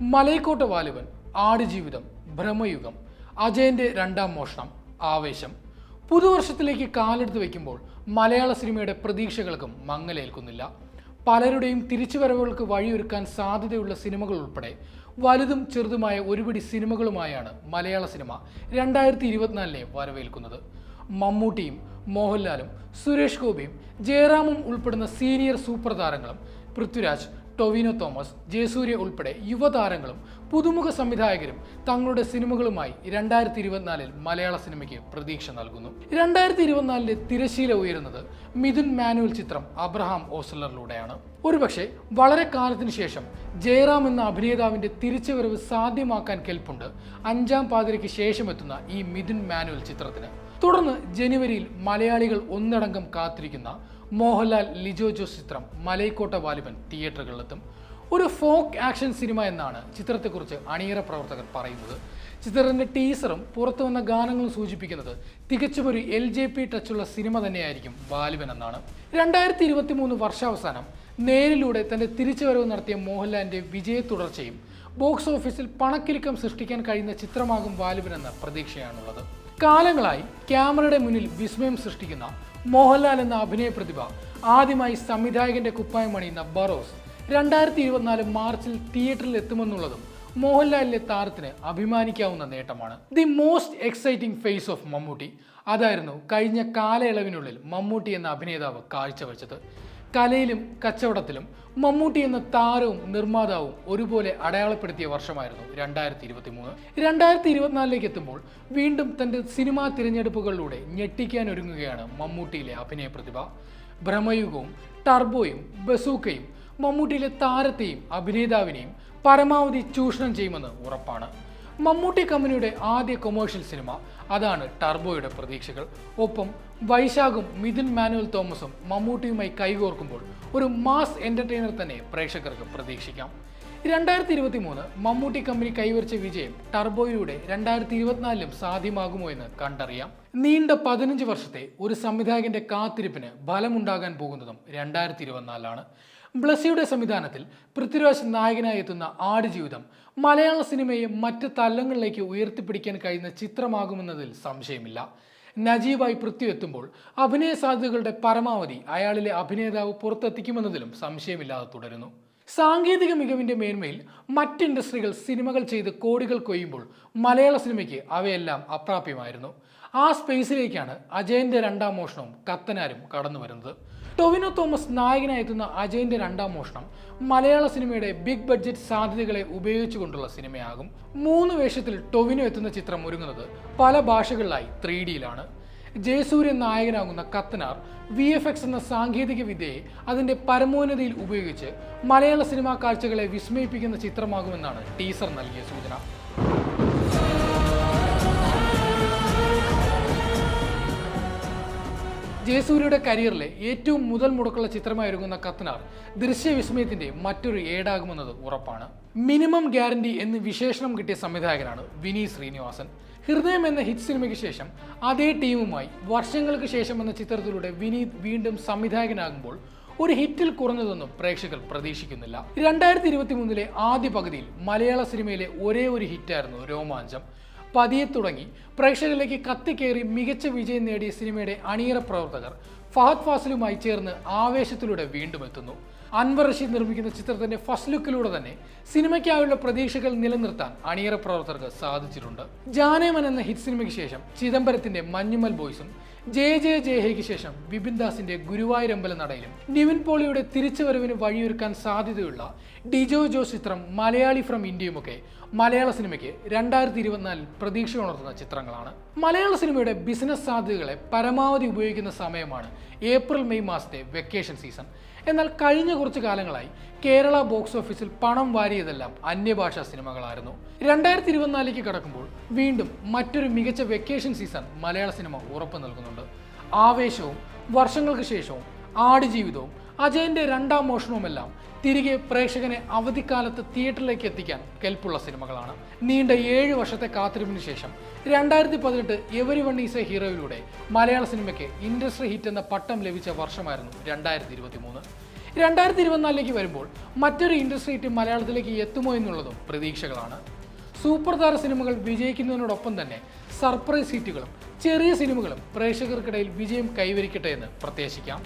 മലൈക്കോട്ട വാലുവൻ ആടുജീവിതം ഭ്രമയുഗം അജയന്റെ രണ്ടാം മോഷണം ആവേശം. പുതുവർഷത്തിലേക്ക് കാലെടുത്ത് വയ്ക്കുമ്പോൾ മലയാള സിനിമയുടെ പ്രതീക്ഷകൾക്കും മങ്ങലേൽക്കുന്നില്ല. പലരുടെയും തിരിച്ചുവരവുകൾക്ക് വഴിയൊരുക്കാൻ സാധ്യതയുള്ള സിനിമകൾ ഉൾപ്പെടെ വലുതും ചെറുതുമായ ഒരുപിടി സിനിമകളുമായാണ് മലയാള സിനിമ രണ്ടായിരത്തി ഇരുപത്തിനാലിനെ വരവേൽക്കുന്നത്. മമ്മൂട്ടിയും മോഹൻലാലും സുരേഷ് ഗോപിയും ജയറാമും ഉൾപ്പെടുന്ന സീനിയർ സൂപ്പർ താരങ്ങളും പൃഥ്വിരാജ് ടൊവിനോ തോമസ് ജയസൂര്യ ഉൾപ്പെടെ യുവതാരങ്ങളും പുതുമുഖ സംവിധായകരും തങ്ങളുടെ സിനിമകളുമായി രണ്ടായിരത്തി ഇരുപത്തിനാലിൽ മലയാള സിനിമയ്ക്ക് പ്രതീക്ഷ നൽകുന്നു. രണ്ടായിരത്തി ഇരുപത്തിനാലിലെ തിരശീല ഉയരുന്നത് മിഥുൻ മാനുവൽ ചിത്രം അബ്രഹാം ഓസ്ലറിലൂടെയാണ്. ഒരുപക്ഷെ വളരെ കാലത്തിന് ശേഷം ജയറാം എന്ന അഭിനേതാവിന്റെ തിരിച്ചുവരവ് സാധ്യമാക്കാൻ കെൽപ്പുണ്ട് അഞ്ചാം പാതിരയ്ക്ക് ശേഷം എത്തുന്ന ഈ മിഥുൻ മാനുവൽ ചിത്രത്തിന്. തുടർന്ന് ജനുവരിയിൽ മലയാളികൾ ഒന്നടങ്കം കാത്തിരിക്കുന്ന മോഹൻലാൽ ലിജോ ജോസ് ചിത്രം മലൈക്കോട്ട വാലിബൻ തിയേറ്ററുകളിലെത്തും. ഒരു ഫോക്ക് ആക്ഷൻ സിനിമ എന്നാണ് ചിത്രത്തെക്കുറിച്ച് അണിയറ പ്രവർത്തകർ പറയുന്നത്. ചിത്രത്തിന്റെ ടീസറും പുറത്തു വന്ന ഗാനങ്ങളും സൂചിപ്പിക്കുന്നത് തികച്ചും ഒരു എൽ ജെ പി ടച്ചുള്ള സിനിമ തന്നെയായിരിക്കും ബാലുവൻ എന്നാണ്. രണ്ടായിരത്തി ഇരുപത്തി മൂന്ന് വർഷാവസാനം നേരിലൂടെ തന്റെ തിരിച്ചുവരവ് നടത്തിയ മോഹൻലാലിന്റെ വിജയ തുടർച്ചയും ബോക്സ് ഓഫീസിൽ പണക്കിലുക്കം സൃഷ്ടിക്കാൻ കഴിയുന്ന ചിത്രമാകും ബാലുവൻ എന്ന പ്രതീക്ഷയാണുള്ളത്. കാലങ്ങളായി ക്യാമറയുടെ മുന്നിൽ വിസ്മയം സൃഷ്ടിക്കുന്ന മോഹൻലാൽ എന്ന അഭിനയ പ്രതിഭ. ആദ്യമായി സംവിധായകന്റെ കുപ്പായം അണിയുന്ന ബറോസ്. രണ്ടായിരത്തി ഇരുപത്തിനാല് മാർച്ചിൽ തിയേറ്ററിൽ എത്തുമെന്നുള്ളതും മോഹൻലാലിലെ താരത്തിന് അഭിമാനിക്കാവുന്ന നേട്ടമാണ്. The most exciting phase of Mammootty. അതായിരുന്നു കഴിഞ്ഞ കാലയളവിനുള്ളിൽ മമ്മൂട്ടി എന്ന അഭിനേതാവ് കാഴ്ചവെച്ചത്. കലയിലും കച്ചവടത്തിലും മമ്മൂട്ടി എന്ന താരവും നിർമ്മാതാവും ഒരുപോലെ അടയാളപ്പെടുത്തിയ വർഷമായിരുന്നു രണ്ടായിരത്തി ഇരുപത്തി മൂന്ന് രണ്ടായിരത്തി ഇരുപത്തിനാലിലേക്ക് എത്തുമ്പോൾ വീണ്ടും തന്റെ സിനിമാ തിരഞ്ഞെടുപ്പുകളിലൂടെ ഞെട്ടിക്കാൻ ഒരുങ്ങുകയാണ് മമ്മൂട്ടിയിലെ അഭിനയ പ്രതിഭ. ഭ്രമയുഗവും ടർബോയും ബസൂക്കയും മമ്മൂട്ടിയിലെ താരത്തെയും അഭിനേതാവിനെയും പരമാവധി ചൂഷണം ചെയ്യുമെന്ന് ഉറപ്പാണ്. മമ്മൂട്ടി കമ്പനിയുടെ ആദ്യ കൊമേഴ്ഷ്യൽ സിനിമ അതാണ് ടർബോയുടെ പ്രതീക്ഷകൾ. ഒപ്പം വൈശാഖും മിഥുൻ മാനുവൽ തോമസും മമ്മൂട്ടിയുമായി കൈകോർക്കുമ്പോൾ ഒരു മാസ് എന്റർടൈനർ തന്നെ പ്രേക്ഷകർക്ക് പ്രതീക്ഷിക്കാം. രണ്ടായിരത്തി ഇരുപത്തി മൂന്ന് മമ്മൂട്ടി കമ്പനി കൈവരിച്ച വിജയം ടർബോയിലൂടെ രണ്ടായിരത്തി ഇരുപത്തിനാലിലും സാധ്യമാകുമോ എന്ന് കണ്ടറിയാം. നീണ്ട പതിനഞ്ച് വർഷത്തെ ഒരു സംവിധായകന്റെ കാത്തിരിപ്പിന് ഫലമുണ്ടാകാൻ പോകുന്നതും രണ്ടായിരത്തി ഇരുപത്തിനാലിലാണ് ബ്ലസ്സിയുടെ സംവിധാനത്തിൽ പൃഥ്വിരാജ് നായകനായി എത്തുന്ന ആടുജീവിതം മലയാള സിനിമയെ മറ്റ് തലങ്ങളിലേക്ക് ഉയർത്തിപ്പിടിക്കാൻ കഴിയുന്ന ചിത്രമാകുമെന്നതിൽ സംശയമില്ല. നജീബായി പൃഥ്വി എത്തുമ്പോൾ അഭിനയ സാധ്യതകളുടെ പരമാവധി അയാളിലെ അഭിനേതാവ് പുറത്തെത്തിക്കുമെന്നതിലും സംശയമില്ലാതെ തുടരുന്നു. സാങ്കേതിക മികവിന്റെ മേന്മയിൽ മറ്റ് ഇൻഡസ്ട്രികൾ സിനിമകൾ ചെയ്ത് കോടികൾ കൊയ്യുമ്പോൾ മലയാള സിനിമയ്ക്ക് അവയെല്ലാം അപ്രാപ്യമായിരുന്നു. ആ സ്പേസിലേക്കാണ് അജയന്റെ രണ്ടാം മോഷണവും കത്തനാരും കടന്നു വരുന്നത്. ടൊവിനോ തോമസ് നായകനായി എത്തുന്ന അജയന്റെ രണ്ടാം മോഷണം മലയാള സിനിമയുടെ ബിഗ് ബഡ്ജറ്റ് സാധ്യതകളെ ഉപയോഗിച്ചുകൊണ്ടുള്ള സിനിമയാകും. മൂന്ന് വേഷത്തിൽ ടൊവിനോ എത്തുന്ന ചിത്രം ഒരുങ്ങുന്നത് പല ഭാഷകളിലായി ത്രീ ഡിയിലാണ്. ജയസൂര്യൻ നായകനാകുന്ന കത്തനാർ വി എഫ് എക്സ് എന്ന സാങ്കേതിക വിദ്യയെ അതിന്റെ പരമോന്നതിയിൽ ഉപയോഗിച്ച് മലയാള സിനിമാ കാഴ്ചകളെ വിസ്മയിപ്പിക്കുന്ന ചിത്രമാകുമെന്നാണ് ടീസർ നൽകിയ സൂചന. ജയസൂര്യയുടെ കരിയറിലെ ഏറ്റവും മുതൽ മുടക്കുള്ള ചിത്രമായിരുന്ന കത്തനാർ ദൃശ്യവിസ്മയത്തിന്റെ മറ്റൊരു ഏടാകുമെന്നത് ഉറപ്പാണ്. മിനിമം ഗ്യാരണ്ടി എന്ന് വിശേഷണം കിട്ടിയ സംവിധായകനാണ് വിനി ശ്രീനിവാസൻ. ഹൃദയം എന്ന ഹിറ്റ് സിനിമയ്ക്ക് ശേഷം അതേ ടീമുമായി വർഷങ്ങൾക്ക് ശേഷം എന്ന ചിത്രത്തിലൂടെ വിനീത് വീണ്ടും സംവിധായകനാകുമ്പോൾ ഒരു ഹിറ്റിൽ കുറഞ്ഞതൊന്നും പ്രേക്ഷകർ പ്രതീക്ഷിക്കുന്നില്ല. രണ്ടായിരത്തി ഇരുപത്തി മൂന്നിലെ ആദ്യ പകുതിയിൽ മലയാള സിനിമയിലെ ഒരേ ഒരു ഹിറ്റായിരുന്നു രോമാഞ്ചം. പതിയെ തുടങ്ങി പ്രേക്ഷകരിലേക്ക് കത്തിക്കേറി മികച്ച വിജയം നേടിയ സിനിമയുടെ അണിയറ പ്രവർത്തകർ ഫഹദ് ഫാസിലുമായി ചേർന്ന് ആവേശത്തിലൂടെ വീണ്ടും എത്തുന്നു. അൻവർ റഷീദ് നിർമ്മിക്കുന്ന ചിത്രത്തിന്റെ ഫസ്റ്റ് ലുക്കിലൂടെ തന്നെ സിനിമയ്ക്കായുള്ള പ്രതീക്ഷകൾ നിലനിർത്താൻ അണിയറ പ്രവർത്തകർക്ക് സാധിച്ചിട്ടുണ്ട്. ജാനേമൻ എന്ന ഹിറ്റ് സിനിമയ്ക്ക് ശേഷം ചിദംബരത്തിന്റെ മഞ്ഞുമൽ ബോയ്സും ജയ ജെ ജയഹയ്ക്ക് ശേഷം വിപിൻ ദാസിന്റെ ഗുരുവായൂരമ്പല നടയിലും നിവിൻ പോളിയുടെ തിരിച്ചുവരവിന് വഴിയൊരുക്കാൻ സാധ്യതയുള്ള ഡിജോ ജോ ചിത്രം മലയാളി ഫ്രം ഇന്ത്യയുമൊക്കെ മലയാള സിനിമയ്ക്ക് രണ്ടായിരത്തി ഇരുപത്തിനാലിൽ പ്രതീക്ഷ ഉണർത്തുന്ന ചിത്രങ്ങളാണ്. മലയാള സിനിമയുടെ ബിസിനസ് സാധ്യതകളെ പരമാവധി ഉപയോഗിക്കുന്ന സമയമാണ് ഏപ്രിൽ മെയ് മാസത്തെ വെക്കേഷൻ സീസൺ എന്നാൽ കഴിഞ്ഞ കുറച്ച് കാലങ്ങളായി കേരള ബോക്സ് ഓഫീസിൽ പണം വാരിയതെല്ലാം അന്യഭാഷാ സിനിമകളായിരുന്നു. രണ്ടായിരത്തി ഇരുപത്തിനാലിലേക്ക് കടക്കുമ്പോൾ വീണ്ടും മറ്റൊരു മികച്ച വെക്കേഷൻ സീസൺ മലയാള സിനിമ ഉറപ്പു നൽകുന്നുണ്ട്. ആവേശവും വർഷങ്ങൾക്ക് ശേഷവും ആടുജീവിതവും അജയന്റെ രണ്ടാം മോഷണവുമെല്ലാം തിരികെ പ്രേക്ഷകനെ അവധിക്കാലത്ത് തിയേറ്ററിലേക്ക് എത്തിക്കാൻ കെൽപ്പുള്ള സിനിമകളാണ്. നീണ്ട ഏഴ് വർഷത്തെ കാത്തിരിപ്പിന് ശേഷം രണ്ടായിരത്തി പതിനെട്ട് എവരി വൺ ഈസ് എ ഹീറോയിലൂടെ മലയാള സിനിമയ്ക്ക് ഇൻഡസ്ട്രി ഹിറ്റ് എന്ന പട്ടം ലഭിച്ച വർഷമായിരുന്നു രണ്ടായിരത്തി ഇരുപത്തി മൂന്ന് രണ്ടായിരത്തി ഇരുപത്തിനാലിലേക്ക് വരുമ്പോൾ മറ്റൊരു ഇൻഡസ്ട്രി ഹിറ്റ് മലയാളത്തിലേക്ക് എത്തുമോ എന്നുള്ളതും പ്രതീക്ഷകളാണ്. സൂപ്പർ താര സിനിമകൾ വിജയിക്കുന്നതിനോടൊപ്പം തന്നെ സർപ്രൈസ് ഹിറ്റുകളും ചെറിയ സിനിമകളും പ്രേക്ഷകർക്കിടയിൽ വിജയം കൈവരിക്കട്ടെ എന്ന് പ്രത്യാശിക്കാം.